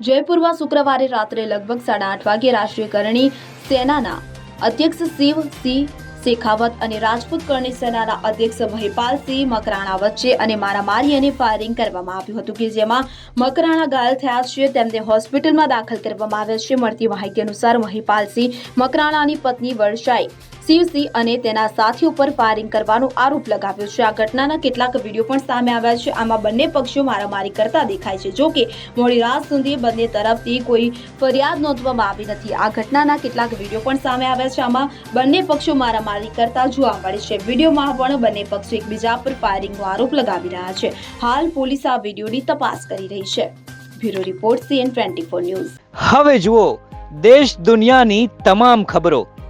જયપુરમાં શુક્રવારે રાત્રે લગભગ સાડા આઠ વાગે રાષ્ટ્રીય કરણી સેનાના અધ્યક્ષ શિવ સિંહ શેખાવત અને રાજપૂત કરણી સેનાના અધ્યક્ષ મહિપાલસિંહ મકરાણા વચ્ચે અને મારામારી અને ફાયરિંગ કરવામાં આવ્યું હતું કે જેમાં મકરાણા ઘાયલ થયા છે. તેમને હોસ્પિટલમાં દાખલ કરવામાં આવ્યા છે. મળતી માહિતી અનુસાર મહિપાલસિંહ મકરાણાની પત્ની વર્ષાઈ શિવસિંહ અને તેના સાથીઓ પર ફાયરિંગ કરવાનો આરોપ લગાવ્યો છે. આ ઘટનાના કેટલાક વીડિયો પણ સામે આવ્યા છે. આમાં બંને પક્ષો મારામારી કરતા દેખાય છે. જોકે મોડી રાત સુધી બંને તરફથી કોઈ ફરિયાદ નોંધવામાં આવી નથી. આ ઘટનાના કેટલાક વીડિયો પણ સામે આવ્યા છે. આમાં બંને પક્ષો મારામારી કરતા જોવા મળે છે. વિડીયોમાં પણ બંને પક્ષો એકબીજા પર ફાયરિંગનો આરોપ લગાવી રહ્યા છે. હાલ પોલીસ આ વિડીયોની તપાસ કરી રહી છે. Bureau report CN twenty news. હવે જુઓ, દેશ દુનિયાની તમામ ખબરો.